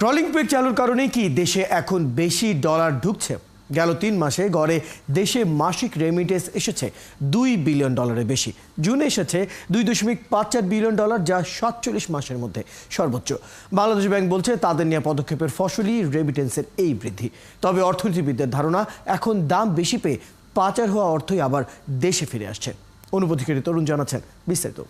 Trolling পেট চালুর কারণে কি দেশে এখন বেশি ডলার ঢুকছে? গেল তিন মাসে গড়ে দেশে মাসিক রেমিটেন্স এসেছে দুই বিলিয়ন ডলারের বেশি। জুনে এসেছে দুই দশমিক পাঁচ চার বিলিয়ন ডলার, যা সাতচল্লিশ মাসের মধ্যে সর্বোচ্চ। বাংলাদেশ ব্যাংক বলছে, তাদের নেওয়া পদক্ষেপের ফসলই রেমিটেন্সের এই বৃদ্ধি। তবে অর্থনীতিবিদদের ধারণা, এখন দাম বেশি পেয়ে পাচার হওয়া অর্থই আবার দেশে ফিরে আসছে। অনুপধিকারী তরুণ জানাচ্ছেন বিস্তারিত।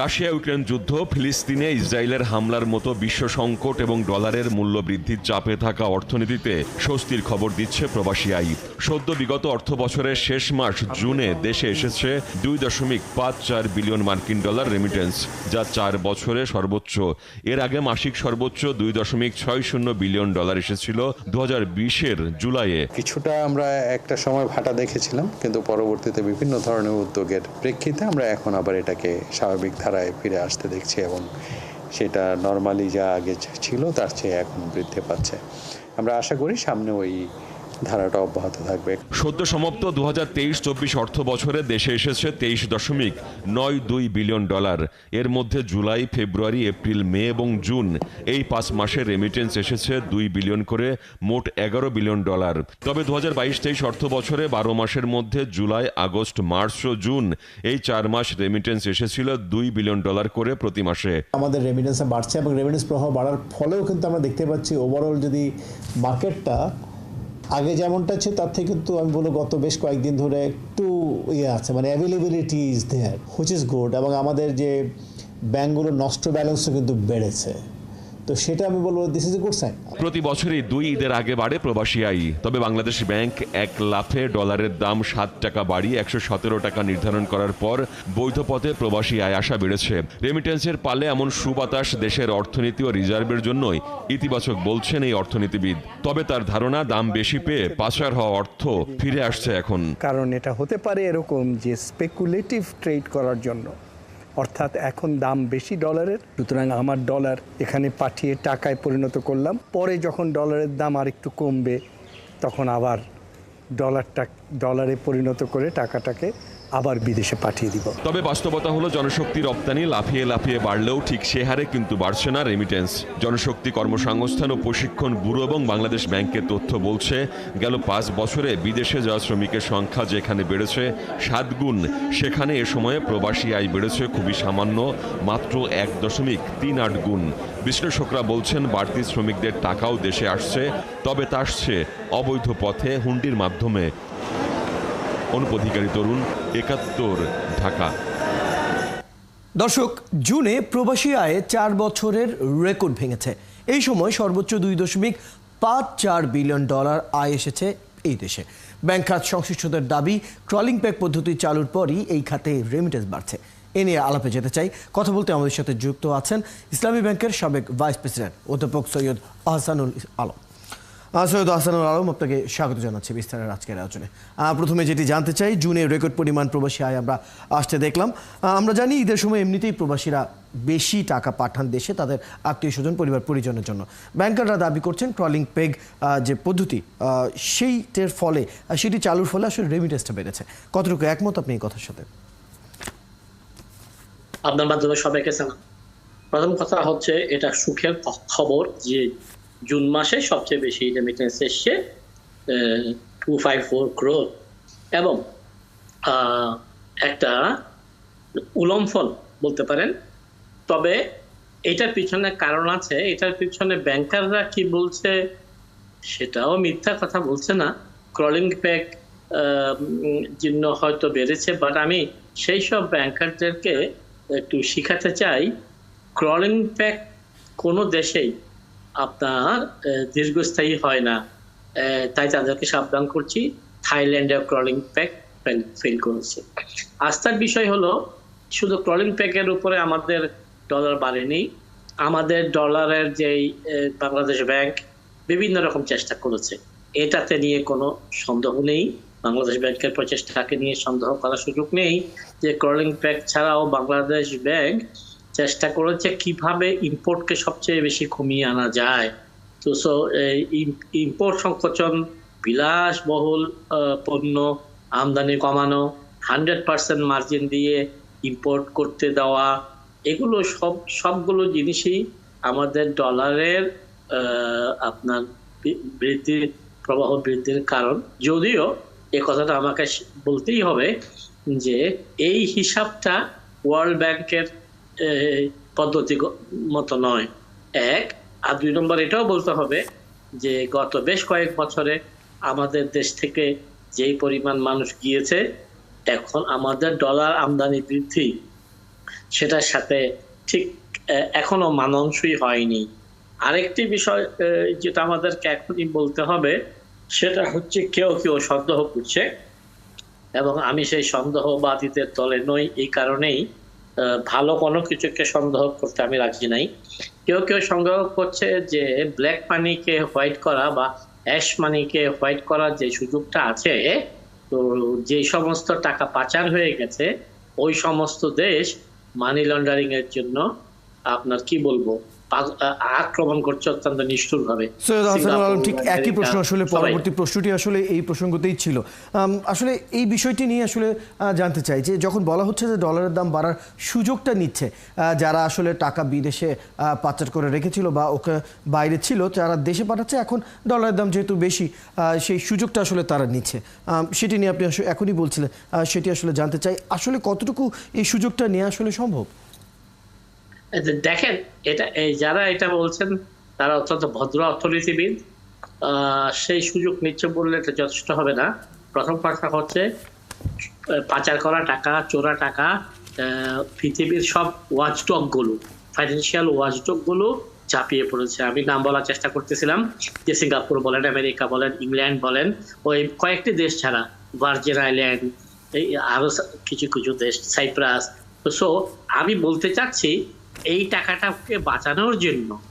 রাশিয়া ইউক্রেন যুদ্ধ, ফিলিস্তিনে ইসরায়েলের হামলার মতো বিশ্ব সংকট এবং ডলারের মূল্য বৃদ্ধির চাপে থাকা অর্থনীতিতে স্বস্তির খবর দিচ্ছে প্রবাসী আই। সদ্য বিগত অর্থ বছরের শেষ মাস, জুনে দেশে এসেছে দুই দশমিক পাঁচ চার বিলিয়ন মার্কিন ডলার রেমিটেন্স যা চার বছরে সর্বোচ্চ। এর আগে মাসিক সর্বোচ্চ দুই দশমিক ছয় শূন্য বিলিয়ন ডলার এসেছিল দু হাজার বিশের জুলাইয়ে। কিছুটা আমরা একটা সময় ভাটা দেখেছিলাম, কিন্তু পরবর্তীতে বিভিন্ন ধরনের উদ্যোগের প্রেক্ষিতে আমরা এখন আবার এটাকে স্বাভাবিক ধারায় ফিরে আসতে দেখছি এবং সেটা নর্মালি যা আগে ছিল তার চেয়ে এখন বৃদ্ধি পাচ্ছে। আমরা আশা করি সামনে ওই ধারাটা অব্যাহত থাকবে। সদ্য সমাপ্ত দু হাজার তেইশ চব্বিশ অর্থ বছরে দেশে এসেছে তেইশ দশমিক নয় দুই বিলিয়ন ডলার। এর মধ্যে জুলাই ফেব্রুয়ারি এপ্রিল মে এবং জুন এই পাঁচ মাসে রেমিটেন্স এসেছে দুই বিলিয়ন করে মোট এগারো বিলিয়ন ডলার। তবে দু হাজার বাইশ তেইশ অর্থ বছরে বারো মাসের মধ্যে জুলাই আগস্ট মার্চ ও জুন এই চার মাস রেমিটেন্স এসেছিল দুই বিলিয়ন ডলার করে প্রতি মাসে। আমাদের রেমিটেন্স বাড়ছে এবং রেমিটেন্স প্রভাব বাড়ার ফলেও কিন্তু আমরা দেখতে পাচ্ছি ওভারঅল যদি মার্কেটটা আগে যেমনটা ছিল, তার থেকে কিন্তু আমি বলব গত বেশ কয়েকদিন ধরে একটু ইয়ে আছে মানে availability is there which is good এবং আমাদের যে ব্যাঙ্কগুলোর নষ্ট ব্যালেন্সও কিন্তু বেড়েছে। তো সেটা আমি বলব this is a good sign প্রতি বছরই দুই ঈদের আগে বাড়ে প্রবাসী আয়। তবে বাংলাদেশ ব্যাংক এক লাফে ডলারের দাম সাত টাকা বাড়িয়ে একশো সতেরো টাকা নির্ধারণ করার পর বৈধ পথে প্রবাসী আয় আসা বেড়েছে। রেমিটেন্সের পালে এমন সুবাতাস দেশের অর্থনীতি ও রিজার্ভের জন্যই ইতিবাচক বলছেন এই অর্থনীতিবিদ। তবে তার ধারণা দাম বেশি পেয়ে পাচার হওয়া অর্থ ফিরে আসছে এখন। কারণ এটা হতে পারে এরকম যে স্পেকুলেটিভ ট্রেড করার জন্য। অর্থাৎ এখন দাম বেশি ডলারের। সুতরাং আমার ডলার এখানে পাঠিয়ে টাকায় পরিণত করলাম। পরে যখন ডলারের দাম আর একটু কমবে, তখন আবার ডলারটা, ডলারে পরিণত করে টাকাটাকে আবার বিদেশে পাঠিয়ে দিব। তবে বাস্তবতা হলো, জনশক্তি রপ্তানি লাফিয়ে লাফিয়ে বাড়লেও ঠিক সে হারে কিন্তু বাড়ছে না রেমিটেন্স জনশক্তি কর্মসংস্থান ও প্রশিক্ষণ ব্যুরো এবং বাংলাদেশ ব্যাংকের তথ্য বলছে, গেল পাঁচ বছরে বিদেশে যাওয়া শ্রমিকের সংখ্যা যেখানে বেড়েছে সাত গুণ, সেখানে এ সময়ে প্রবাসী আয় বেড়েছে খুবই সামান্য, মাত্র এক দশমিক তিন আট গুণ। বিশ্লেষকরা বলছেন, বাড়তি শ্রমিকদের টাকাও দেশে আসছে, তবে তা আসছে অবৈধ পথে হুন্ডির মাধ্যমে। অনুপধিকারী তরুণ, একাত্তর, ঢাকা। দর্শক, জুনে প্রবাসী আয়ে চার বছরের রেকর্ড ভেঙেছে। এই সময় সর্বোচ্চ দুই দশমিক পাঁচ চার বিলিয়ন ডলার আয় এসেছে এই দেশে। ব্যাংক খাত সংশ্লিষ্টদের দাবি, ট্রলিং প্যাক পদ্ধতি চালুর পরই এই খাতে রেমিটেন্স বাড়ছে। এ নিয়ে আলাপে যেতে চাই। কথা বলতে আমাদের সাথে যুক্ত আছেন ইসলামী ব্যাংকের সাবেক ভাইস প্রেসিডেন্ট অধ্যাপক সৈয়দ আহসানুল আলম। সৈয়দ আহসানুল আলম আপনাকে স্বাগত জানাচ্ছি বিস্তারের আজকের আলোচনায় প্রথমে যেটি জানতে চাই, জুনে রেকর্ড পরিমাণ প্রবাসী আয় আমরা আসতে দেখলাম। আমরা জানি ঈদের সময় এমনিতেই প্রবাসীরা বেশি টাকা পাঠান দেশে তাদের আত্মীয় স্বজন, পরিবার, পরিজনের জন্য। ব্যাংকাররা দাবি করছেন ট্রলিং পেগ যে পদ্ধতি সেইটের ফলে সেটি চালুর ফলে আসলে রেমিটেন্সটা বেড়েছে। কতটুকু একমত আপনি এই কথার সাথে? আপনার মাধ্যমে সবাইকে প্রথম কথা হচ্ছে, এটা সুখের খবর যে জুন মাসে সবচেয়ে বেশি রেমিটেন্স এসছে টু ফাইভ ফোর ক্রোর এবং একটা উলম ফল বলতে পারেন। তবে এটার পিছনে কারণ আছে, এটার পিছনে ব্যাংকাররা কি বলছে সেটাও মিথ্যা কথা বলছে না। ক্রলিং প্যাক জন্য হয়তো বেড়েছে বাট আমি সেই সব ব্যাংকারদেরকে একটু শিখাতে চাই। ক্রলিং প্যাক কোনো দেশেই আপনার দীর্ঘস্থায়ী হয় না। তাই তাদেরকে সাবধান করছি। থাইল্যান্ডের ক্রলিং প্যাক ফেল করেছে। আস্থার বিষয় হলো, শুধু ক্রলিং প্যাকের উপরে আমাদের ডলার বাড়েনি। আমাদের ডলারের যেই বাংলাদেশ ব্যাংক বিভিন্ন রকম চেষ্টা করেছে। এটাতে নিয়ে কোনো সন্দেহ নেই। বাংলাদেশ ব্যাংকের প্রচেষ্টাকে নিয়ে সন্দেহ করার সুযোগ নেই যে ক্রলিং প্যাক ছাড়াও বাংলাদেশ ব্যাংক চেষ্টা করেছে কীভাবে ইম্পোর্টকে সবচেয়ে বেশি কমিয়ে আনা যায়। তো সো ইম্পোর্ট সংকোচন, বিলাসবহুল পণ্য আমদানি কমানো হান্ড্রেড পার্সেন্ট মার্জিন দিয়ে ইম্পোর্ট করতে দেওয়া, এগুলো সব, সবগুলো জিনিসই আমাদের ডলারের আপনার বৃদ্ধির প্রবাহ বৃদ্ধির কারণ। যদিও এ কথাটা আমাকে বলতেই হবে যে, এই হিসাবটা ওয়ার্ল্ড ব্যাংকের পদ্ধতি মতো নয়। এক, আর দুই নম্বর এটাও বলতে হবে যে গত বেশ কয়েক বছরে আমাদের দেশ থেকে যেই পরিমাণ মানুষ গিয়েছে, এখন আমাদের ডলার আমদানি বৃদ্ধি। সেটার সাথে ঠিক এখনও মানানসই হয়নি। আরেকটি বিষয় যেটা আমাদেরকে এখনই বলতে হবে, সেটা হচ্ছে কেউ কেউ সন্দেহ করছে এবং আমি সেই সন্দেহবাদীদের দলে নই, এই কারণেই ভালো কোনো কিছুকে সন্দেহ করতে আমি রাজি নাই। কেউ কেউ সংগ্রহ করছে যে ব্ল্যাক মানিকে হোয়াইট করা বা অ্যাশ মানিকে হোয়াইট করার যে সুযোগটা আছে, তো যে সমস্ত টাকা পাচার হয়ে গেছে, ওই সমস্ত দেশ মানি লন্ডারিং এর জন্য আপনার কি বলব? আক্রমণ করছে অত্যন্ত নিষ্ঠুর ভাবে সৈয়দ হাসানুল আলম ঠিক একই প্রশ্ন আসলে পরবর্তী প্রশ্নটি আসলে এই প্রসঙ্গতেই ছিল। আসলে এই বিষয়টি নিয়ে আসলে জানতে চাই যে যখন বলা হচ্ছে যে ডলারের দাম বাড়ার সুযোগটা নিচ্ছে যারা আসলে টাকা বিদেশে আহ, পাচার করে রেখেছিল বা ওকে বাইরে ছিল যারা দেশে পাঠাচ্ছে এখন ডলারের দাম যেহেতু বেশি আহ, সেই সুযোগটা আসলে তারা নিচ্ছে। সেটি নিয়ে আপনি এখনই বলছিলেন সেটি আসলে জানতে চাই আসলে কতটুকু এই সুযোগটা নেওয়া আসলে সম্ভব? দেখেন, এটা, এই যারা এটা বলছেন, তারা অত্যন্ত ভদ্র অর্থনীতিবিদ সেই সুযোগ নিচ্ছে বললে এটা যথেষ্ট হবে না। প্রথম কথা হচ্ছে পাচার করা টাকা, চোরা টাকা পৃথিবীর সব ওয়াচডগগুলো ফাইন্যান্সিয়াল ওয়াচডগগুলো ঝাঁপিয়ে পড়েছে। আমি নাম বলার চেষ্টা করতেছিলাম, যে সিঙ্গাপুর বলেন, আমেরিকা বলেন, ইংল্যান্ড বলেন, ওই কয়েকটি দেশ ছাড়া, ভার্জিন আইল্যান্ড, এই আরও কিছু কিছু দেশ, সাইপ্রাস। সো আমি বলতে চাচ্ছি এই টাকাটাকে বাঁচানোর জন্য,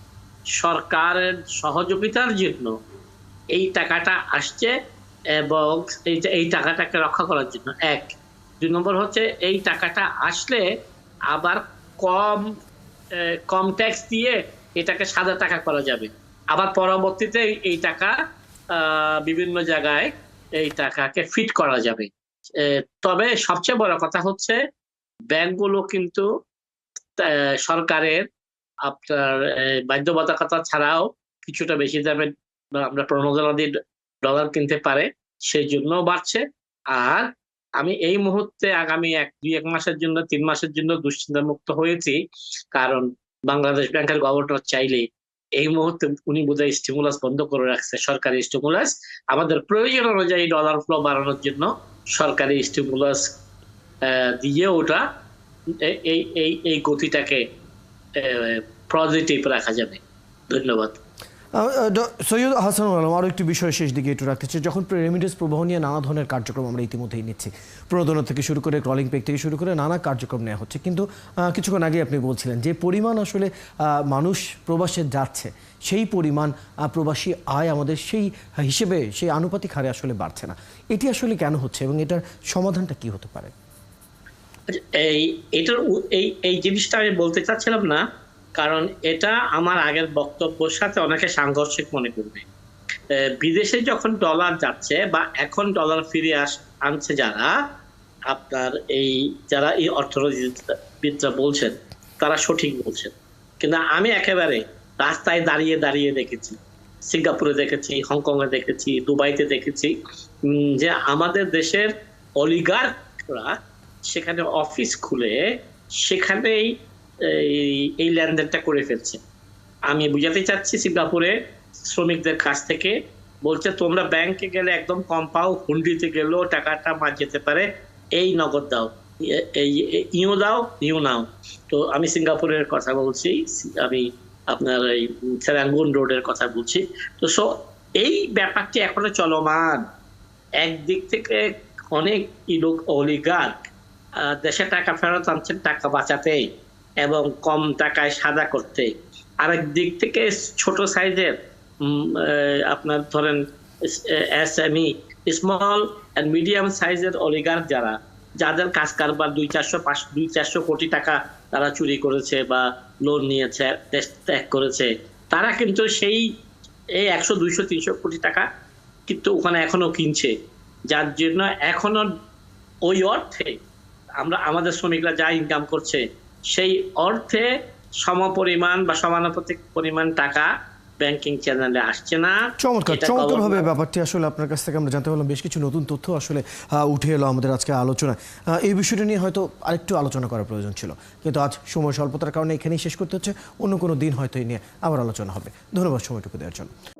সরকারের সহযোগিতার জন্য এই টাকাটা আসছে এবং এই টাকাটাকে রক্ষা করার জন্য। এক। দুই নম্বর হচ্ছে এই টাকাটা আসলে আবার কম কম ট্যাক্স দিয়ে এটাকে সাদা টাকা করা যাবে। আবার পরবর্তীতে এই- টাকা বিভিন্ন জায়গায় এই টাকাকে ফিট করা যাবে। তবে সবচেয়ে বড় কথা হচ্ছে ব্যাংকগুলো কিন্তু সরকারের আপনার বাধ্যবাধকতা ছাড়াও কিছুটা বেশি দামে আমরা প্রণোদনা দিয়ে ডলার কিনতে পারে, সেই জন্য বাড়ছে। আর আমি এই মুহূর্তে আগামী এক, দুই, এক মাসের জন্য, তিন মাসের জন্য দুশ্চিন্তা মুক্ত হয়েছি। কারণ বাংলাদেশ ব্যাংকের গভর্নর চাইলে এই মুহূর্তে উনি বোধহয় স্টিমুলাস বন্ধ করে রাখছে, সরকারি স্টিমুলাস। আমাদের প্রয়োজন অনুযায়ী ডলার ফ্লো বাড়ানোর জন্য সরকারি স্টিমুলাস দিয়ে ওটা এই এই এই গতিটাকে পজিটিভ রাখা যাবে। ধন্যবাদ। সৈয়দ হাসানুল আলম আরও একটি বিষয় শেষ দিকে একটু রাখতে চাই। যখন প্রবাহ নিয়ে নানা ধরনের কার্যক্রম আমরা ইতিমধ্যেই নিচ্ছি। থেকে শুরু করে ক্রলিং পেক থেকে শুরু করে নানা কার্যক্রম নেওয়া হচ্ছে। কিন্তু কিছুক্ষণ আগে আপনি বলছিলেন যে পরিমাণ আসলে মানুষ প্রবাসে যাচ্ছে, সেই পরিমাণ প্রবাসী আয় আমাদের সেই হিসেবে, সেই আনুপাতিক হারে আসলে বাড়ছে না। এটি আসলে কেন হচ্ছে এবং এটার সমাধানটা কি হতে পারে? এই, এটার এই এই জিনিসটা আমি বলতে চাচ্ছিলাম না, কারণ এটা আমার আগের বক্তব্যের সাথে অনেকে সাংঘর্ষিক মনে করবে। বিদেশে যখন ডলার যাচ্ছে বা এখন ডলার ফিরে আস, আনছে যারা, আপনার এই, যারা এই অর্থনীতিবিদরা বলছেন, তারা সঠিক বলছেন। কিন্তু আমি একেবারে রাস্তায় দাঁড়িয়ে দাঁড়িয়ে দেখেছি, সিঙ্গাপুরে দেখেছি, হংকংয়ে দেখেছি, দুবাইতে দেখেছি যে আমাদের দেশের অলিগাররা সেখানে অফিস খুলে সেখানেই এই- লেনদেনটা করে ফেলছে। আমি বুঝাতে চাচ্ছি সিঙ্গাপুরে শ্রমিকদের কাছ থেকে, বলছে, তোমরা ব্যাংকে গেলে একদম কম পাও, হুন্ডিতে গেলেও টাকাটা মার যেতে পারে, এই নগদ দাও এই ইউ দাও, ইউ নাও। তো আমি সিঙ্গাপুরের কথা বলছি, আমি আপনার এই সেরাঙ্গুন রোডের কথা বলছি। তো সো, এই ব্যাপারটি এখনও চলমান। একদিক থেকে অনেক লোক অলিগার্ক দেশে টাকা ফেরত আনছেন, টাকা বাঁচাতে এবং কম টাকায় সাদা করতে আরেক দিক থেকে ছোট সাইজের আপনার ধরেন, S, M, E small and medium সাইজের অলিগার্ক যারা, যাদের কাজ কারবার দুই চারশো, পাঁচ, দুই চারশো কোটি টাকা তারা চুরি করেছে বা লোন নিয়েছে, দেশ ত্যাগ করেছে, তারা কিন্তু সেই, এই একশো, দুইশো, তিনশো কোটি টাকা কিন্তু ওখানে এখনও কিনছে। যার জন্য এখনও ওই অর্থে আমরা আমাদের শ্রমিকরা যা ইনকাম করছে সেই অর্থে সমপরিমাণ বা সমানুপাতিক পরিমাণ টাকা ব্যাংকিং চ্যানেলে আসছে না। চমৎকার এটা চমৎকার ভাবে গভর্নমেন্ট- ব্যাপারটি আসলে আপনার কাছ থেকে আমরা জানতে পারলাম বেশ কিছু নতুন তথ্য আসলে উঠে এলো আমাদের আজকে আলোচনায়। আহ, এই বিষয়টা নিয়ে হয়তো আরেকটু আলোচনা করার প্রয়োজন ছিল। কিন্তু আজ সময় স্বল্পতার কারণে এখানেই শেষ করতে হচ্ছে অন্য কোনো দিন হয়তো এই নিয়ে আবার আলোচনা হবে। ধন্যবাদ সময়টুকু দেওয়ার জন্য।